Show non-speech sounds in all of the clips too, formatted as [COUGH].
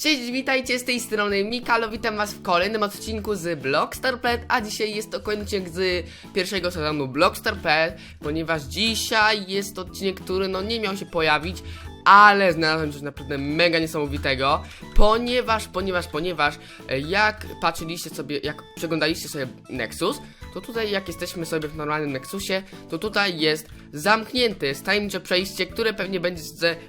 Cześć, witajcie z tej strony Mikalo, witam was w kolejnym odcinku z Blockstar.pl, a dzisiaj jest to kończyk z pierwszego sezonu Blockstar.pl, ponieważ dzisiaj jest odcinek, który no nie miał się pojawić, ale znalazłem coś naprawdę mega niesamowitego, ponieważ, ponieważ, ponieważ e, jak patrzyliście sobie, jak przeglądaliście sobie Nexus, to tutaj jak jesteśmy sobie w normalnym Nexusie, to tutaj jest zamknięte, tajemnicze przejście, które pewnie będzie,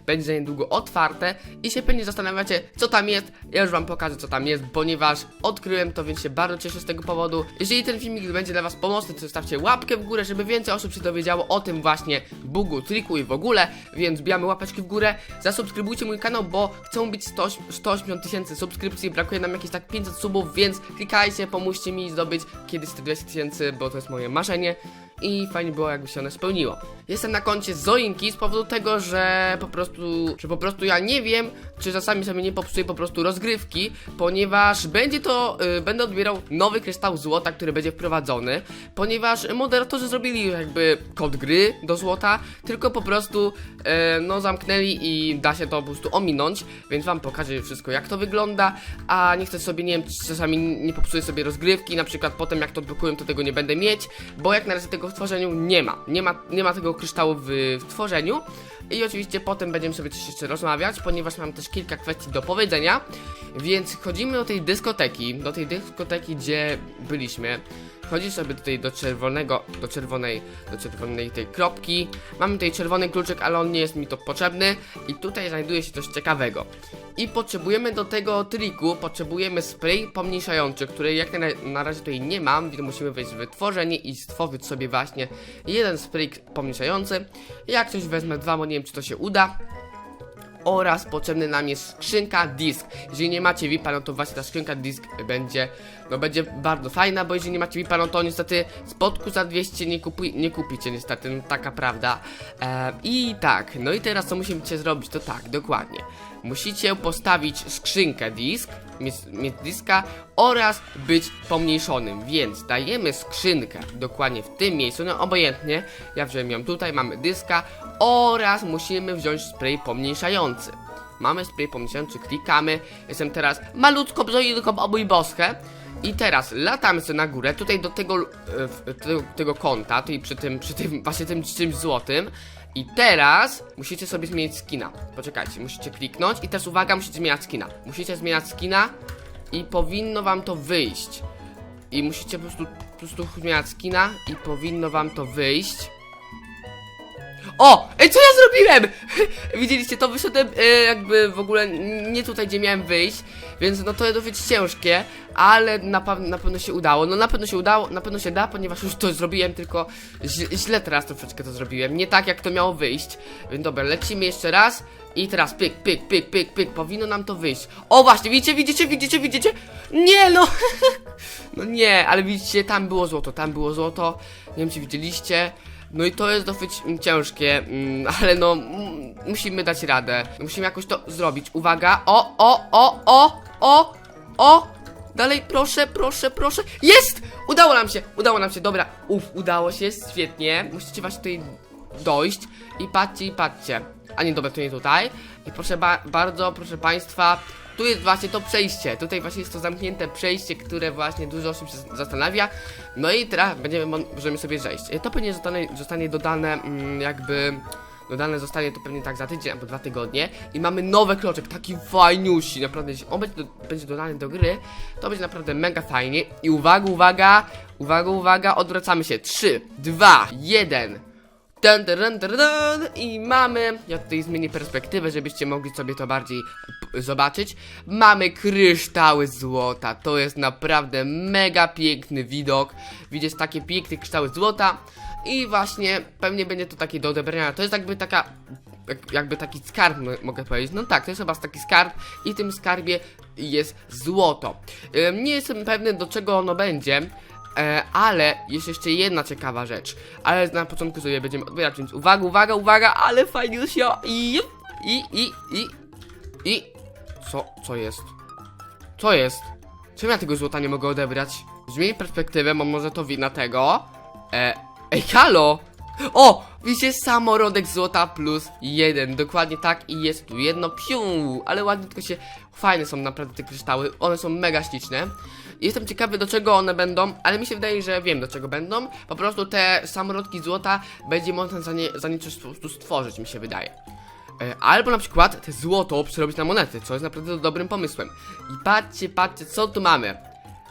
będzie za niedługo otwarte i się pewnie zastanawiacie, co tam jest. Ja już wam pokażę, co tam jest, ponieważ odkryłem to, więc się bardzo cieszę z tego powodu. Jeżeli ten filmik będzie dla was pomocny, to zostawcie łapkę w górę, żeby więcej osób się dowiedziało o tym właśnie bugu, triku i w ogóle, więc bijamy łapeczki w górę, zasubskrybujcie mój kanał, bo chcą być 100 180 tysięcy subskrypcji, brakuje nam jakieś tak 500 subów, więc klikajcie, pomóżcie mi zdobyć kiedyś te 200 tysięcy, bo to jest moje marzenie i fajnie było jakby się one spełniło. Jestem na koncie Zoinki z powodu tego, że po prostu, że po prostu ja nie wiem, czy czasami sobie nie popsuję po prostu rozgrywki, ponieważ będzie to, y, będę odbierał nowy kryształ złota, który będzie wprowadzony, ponieważ moderatorzy zrobili jakby kod gry do złota, tylko po prostu e, no zamknęli i da się to po prostu ominąć, więc wam pokażę wszystko jak to wygląda, a nie chcę sobie, nie wiem, czasami nie popsuję sobie rozgrywki, na przykład potem jak to odblokuję, to tego nie będę mieć, bo jak na razie tego w tworzeniu nie ma, nie ma, nie ma tego kryształu w, w tworzeniu. I oczywiście potem będziemy sobie coś jeszcze rozmawiać, ponieważ mam też kilka kwestii do powiedzenia, więc chodzimy do tej dyskoteki, do tej dyskoteki, gdzie byliśmy. Chodzisz sobie tutaj do czerwonego, do czerwonej, do czerwonej tej kropki. Mamy tutaj czerwony kluczyk, ale on nie jest mi to potrzebny. I tutaj znajduje się coś ciekawego. I potrzebujemy do tego triku, potrzebujemy spray pomniejszający, który jak na, na razie tutaj nie mam, więc musimy wejść w wytworzenie i stworzyć sobie właśnie jeden spray pomniejszający. Jak coś wezmę dwa, bo nie wiem czy to się uda oraz potrzebny nam jest skrzynka disk. Jeżeli nie macie VIPa, no to właśnie ta skrzynka disk będzie, no będzie bardzo fajna, bo jeżeli nie macie VIPa, no to niestety spotku za 200 nie, kupuj, nie kupicie niestety, no taka prawda. E, I tak, no i teraz co musicie zrobić, to tak, dokładnie. Musicie postawić skrzynkę disk, diska oraz być pomniejszonym, więc dajemy skrzynkę dokładnie w tym miejscu, no obojętnie, ja wziąłem ją tutaj, mamy dyska oraz musimy wziąć spray pomniejszający. Mamy spray pomniejszający, klikamy, jestem teraz malutko bzoilką o mój boskę. I teraz latamy sobie na górę, tutaj do tego, e, w- tego, tego kąta, tutaj przy tym, przy tym, właśnie tym czymś złotym i teraz musicie sobie zmienić skina. Poczekajcie, musicie kliknąć i teraz uwaga, musicie zmieniać skina. Musicie zmieniać skina i powinno wam to wyjść. I musicie po prostu, po prostu zmieniać skina i powinno wam to wyjść. O! Co ja zrobiłem? [LAUGHS] Widzieliście, to wyszedłem e, jakby w ogóle nie tutaj, gdzie miałem wyjść, więc no to jest dosyć ciężkie, ale na, na pewno się udało. No na pewno się udało, na pewno się da, ponieważ już to zrobiłem, tylko źle teraz troszeczkę to zrobiłem. Nie tak, jak to miało wyjść. Więc dobra, lecimy jeszcze raz. I teraz pyk, pyk, pyk, pyk, pyk, powinno nam to wyjść. O właśnie, widzicie, widzicie, widzicie, widzicie? Nie no! [LAUGHS] no nie, ale widzicie, tam było złoto, tam było złoto. Nie wiem, czy widzieliście. No i to jest dosyć mm, ciężkie, mm, ale no mm, musimy dać radę. Musimy jakoś to zrobić. Uwaga, o, o, o, o, o, o. Dalej, proszę, proszę, proszę. Jest! Udało nam się, udało nam się, dobra. Uf, udało się, świetnie. Musicie właśnie tutaj dojść i patrzcie, i patrzcie. A nie, dobra, to nie tutaj. I proszę ba bardzo, proszę państwa, tu jest właśnie to przejście. Tutaj właśnie jest to zamknięte przejście, które właśnie dużo osób się zastanawia. No i teraz będziemy mo- możemy sobie zejść. To pewnie zostanie, zostanie dodane mm, jakby dodane zostanie to pewnie tak za tydzień albo dwa tygodnie i mamy nowy kroczek, taki fajniusi, naprawdę jeśli on będzie, do, będzie dodany do gry, to będzie naprawdę mega fajnie i uwaga, uwaga, uwaga, uwaga, odwracamy się, 3, 2, 1 Dun, dun, dun, dun. I mamy, ja tutaj zmienię perspektywę, żebyście mogli sobie to bardziej zobaczyć. Mamy kryształy złota. To jest naprawdę mega piękny widok. Widzisz takie piękne kryształy złota. I właśnie pewnie będzie to takie do odebrania. To jest jakby taka jak, jakby taki skarb, mo- mogę powiedzieć. No tak, to jest chyba taki skarb i w tym skarbie jest złoto. Nie jestem pewny do czego ono będzie, e, ale jest jeszcze jedna ciekawa rzecz. Ale na początku sobie będziemy odbierać, więc uwaga, uwaga, uwaga, ale fajnie się i i i i i co, co jest? Co jest? Czemu ja tego złota nie mogę odebrać? Zmień perspektywę, bo może to wina tego. E, ej, halo! O! Widzicie, samorodek złota plus jeden, dokładnie tak i jest tu jedno, piu, ale ładnie tylko się, fajne są naprawdę te kryształy, one są mega śliczne. Jestem ciekawy do czego one będą, ale mi się wydaje, że wiem do czego będą. Po prostu te samorodki złota będzie można za nie, za nie coś stworzyć, mi się wydaje. E, Albo na przykład te złoto przerobić na monety, co jest naprawdę dobrym pomysłem. I patrzcie, patrzcie, co tu mamy.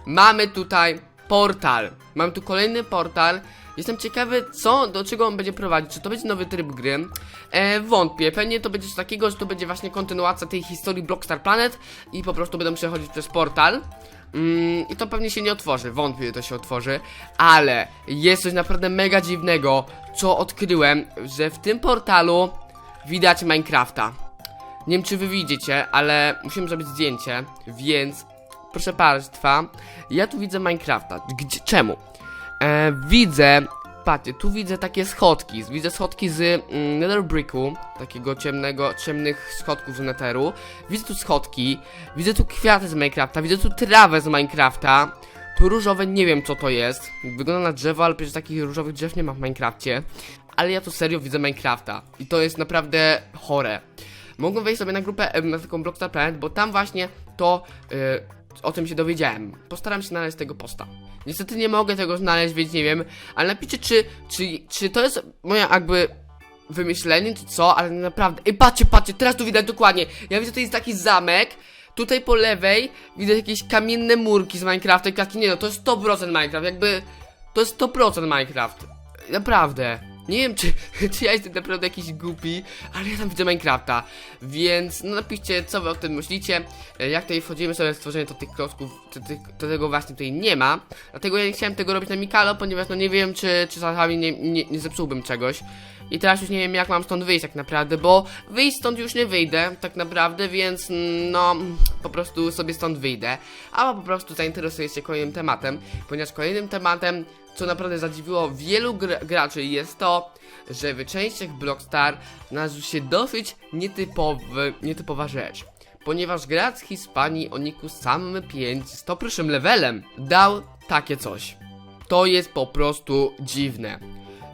Mamy tutaj portal. Mamy tu kolejny portal. Jestem ciekawy, co, do czego on będzie prowadzić. Czy to będzie nowy tryb gry? E, wątpię. Pewnie to będzie coś takiego, że to będzie właśnie kontynuacja tej historii Blockstar Planet i po prostu będą przechodzić przez portal. Mm, I to pewnie się nie otworzy, wątpię, że to się otworzy, ale jest coś naprawdę mega dziwnego, co odkryłem, że w tym portalu widać Minecrafta. Nie wiem, czy wy widzicie, ale musimy zrobić zdjęcie, więc proszę państwa, ja tu widzę Minecrafta. Gdzie, czemu? E, widzę, patrzcie, tu widzę takie schodki. Widzę schodki z mm, Nether Bricku, takiego ciemnego, ciemnych schodków z Netheru. Widzę tu schodki, widzę tu kwiaty z Minecrafta, widzę tu trawę z Minecrafta. Tu różowe nie wiem co to jest. Wygląda na drzewo, ale przecież takich różowych drzew nie ma w Minecrafcie. Ale ja tu serio widzę Minecrafta. I to jest naprawdę chore. Mogą wejść sobie na grupę, na taką Blockstar Planet, bo tam właśnie to y, o tym się dowiedziałem. Postaram się znaleźć tego posta. Niestety nie mogę tego znaleźć, więc nie wiem, ale napiszcie, czy, czy, czy to jest moja jakby wymyślenie, czy co, ale naprawdę. Ej, patrzcie, patrzcie, teraz tu widać dokładnie. Ja widzę, to jest taki zamek. Tutaj po lewej widzę jakieś kamienne murki z Minecrafta i klatki. Nie no, to jest 100% Minecraft, jakby. To jest 100% Minecraft. Naprawdę. Nie wiem, czy, [LAUGHS] czy ja jestem naprawdę jakiś głupi, ale ja tam widzę Minecrafta. Więc no napiszcie, co wy o tym myślicie. E, Jak tutaj wchodzimy sobie w stworzenie, to tych klocków, to, to tego właśnie tutaj nie ma. Dlatego ja nie chciałem tego robić na Mikalo, ponieważ no nie wiem, czy, czy czasami nie, nie, nie zepsułbym czegoś. I teraz już nie wiem, jak mam stąd wyjść tak naprawdę, bo wyjść stąd już nie wyjdę, tak naprawdę, więc no, po prostu sobie stąd wyjdę. Albo po prostu zainteresuję się kolejnym tematem, ponieważ kolejnym tematem, co naprawdę zadziwiło wielu gr graczy, jest to, że w częściach Blockstar znalazł się dosyć nietypowy, nietypowa rzecz. Ponieważ gracz z Hiszpanii o niku sam 5 z 101 levelem dał takie coś. To jest po prostu dziwne.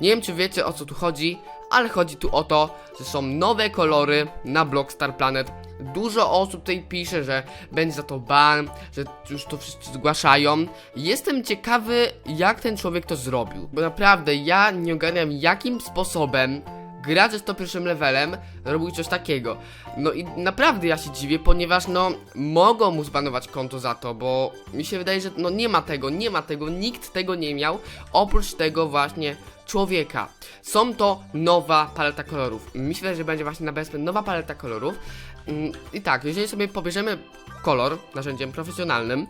Nie wiem, czy wiecie o co tu chodzi, ale chodzi tu o to, że są nowe kolory na Blockstar Planet. Dużo osób tutaj pisze, że będzie za to ban, że już to wszyscy zgłaszają. Jestem ciekawy, jak ten człowiek to zrobił. Bo naprawdę ja nie ogarniam, jakim sposobem gracz z 101 levelem robił coś takiego. No i naprawdę ja się dziwię, ponieważ no mogą mu zbanować konto za to, bo mi się wydaje, że no nie ma tego, nie ma tego, nikt tego nie miał, oprócz tego właśnie człowieka. Są to nowa paleta kolorów. Mi się wydaje, że będzie właśnie na BSP nowa paleta kolorów. Mm, I tak, jeżeli sobie pobierzemy kolor narzędziem profesjonalnym,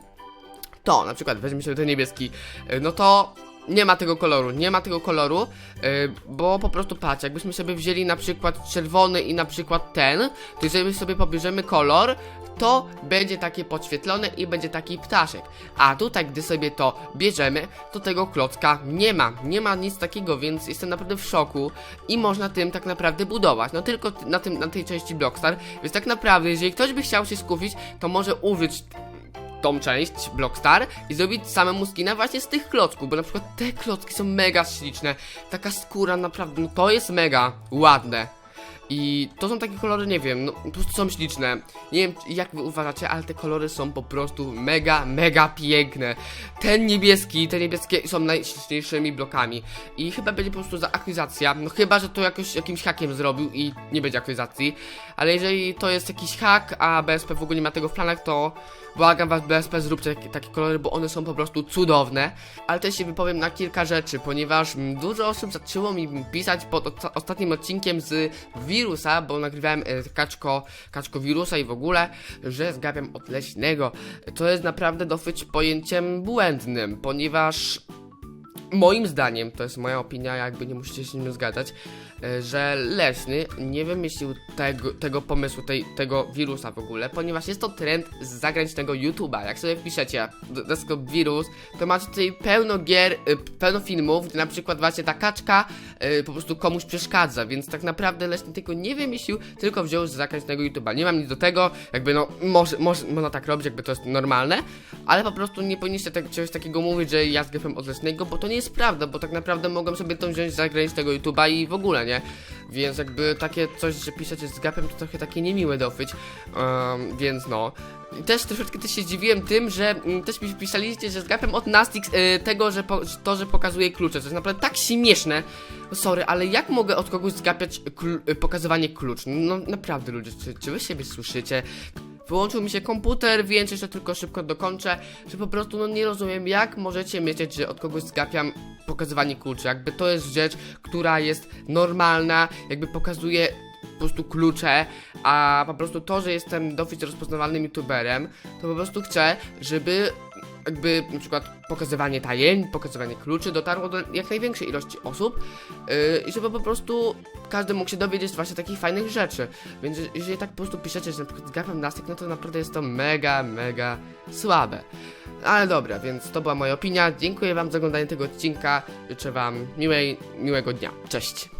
to na przykład weźmiemy sobie ten niebieski, y, no to nie ma tego koloru, nie ma tego koloru, y, bo po prostu patrz, jakbyśmy sobie wzięli na przykład czerwony i na przykład ten, to jeżeli sobie pobierzemy kolor, to będzie takie podświetlone i będzie taki ptaszek. A tutaj, gdy sobie to bierzemy, to tego klocka nie ma, nie ma nic takiego, więc jestem naprawdę w szoku i można tym tak naprawdę budować. No tylko na, tym, na tej części Blockstar, więc tak naprawdę, jeżeli ktoś by chciał się skupić, to może użyć tą część Blockstar i zrobić samemu skina właśnie z tych klocków, bo na przykład te klocki są mega śliczne, taka skóra naprawdę, no to jest mega ładne. I to są takie kolory, nie wiem, no po prostu są śliczne. Nie wiem jak wy uważacie, ale te kolory są po prostu mega, mega piękne. Ten niebieski, te niebieskie są najśliczniejszymi blokami. I chyba będzie po prostu za aktywizacja. No chyba, że to jakoś jakimś hakiem zrobił i nie będzie aktywizacji. Ale jeżeli to jest jakiś hak, a BSP w ogóle nie ma tego w planach, to błagam was BSP zróbcie takie, takie kolory, bo one są po prostu cudowne. Ale też się wypowiem na kilka rzeczy, ponieważ dużo osób zaczęło mi pisać pod osta- ostatnim odcinkiem z wirusa, bo nagrywałem e, kaczko, kaczko wirusa i w ogóle, że zgapiam od leśnego. To jest naprawdę dosyć pojęciem błędnym, ponieważ moim zdaniem, to jest moja opinia, jakby nie musicie się z nim zgadzać, że Leśny nie wymyślił tego, tego pomysłu, tej, tego wirusa w ogóle, ponieważ jest to trend z zagranicznego YouTube'a. Jak sobie wpiszecie desktop wirus, to macie tutaj pełno gier, y, pełno filmów, gdzie na przykład właśnie ta kaczka y, po prostu komuś przeszkadza, więc tak naprawdę Leśny tego nie wymyślił, tylko wziął z zagranicznego YouTube'a. Nie mam nic do tego, jakby no, może, może, można tak robić, jakby to jest normalne, ale po prostu nie powinniście tak, czegoś takiego mówić, że ja zgryfem od Leśnego, bo to nie jest prawda, bo tak naprawdę mogłem sobie to wziąć z zagranicznego YouTube'a i w ogóle, nie? Więc jakby takie coś, że piszecie z gapem, to trochę takie niemiłe dosyć, um, więc no. Też troszeczkę też się zdziwiłem tym, że mm, też mi pisaliście, że z gapem od Nastix y, tego, że po, to, że pokazuje klucze, to jest naprawdę tak śmieszne. Sorry, ale jak mogę od kogoś zgapiać kl- y, pokazywanie klucz? No naprawdę ludzie, czy, czy wy siebie słyszycie? Wyłączył mi się komputer, więc jeszcze tylko szybko dokończę, że po prostu no nie rozumiem, jak możecie myśleć, że od kogoś zgapiam pokazywanie kluczy. Jakby to jest rzecz, która jest normalna, jakby pokazuje po prostu klucze, a po prostu to, że jestem dosyć rozpoznawalnym youtuberem, to po prostu chcę, żeby jakby na przykład pokazywanie tajemnic, pokazywanie kluczy dotarło do jak największej ilości osób yy, i żeby po prostu każdy mógł się dowiedzieć właśnie takich fajnych rzeczy. Więc jeżeli tak po prostu piszecie, że na przykład zgapam nastyk, no to naprawdę jest to mega, mega słabe. Ale dobra, więc to była moja opinia. Dziękuję wam za oglądanie tego odcinka. Życzę wam miłej, miłego dnia. Cześć!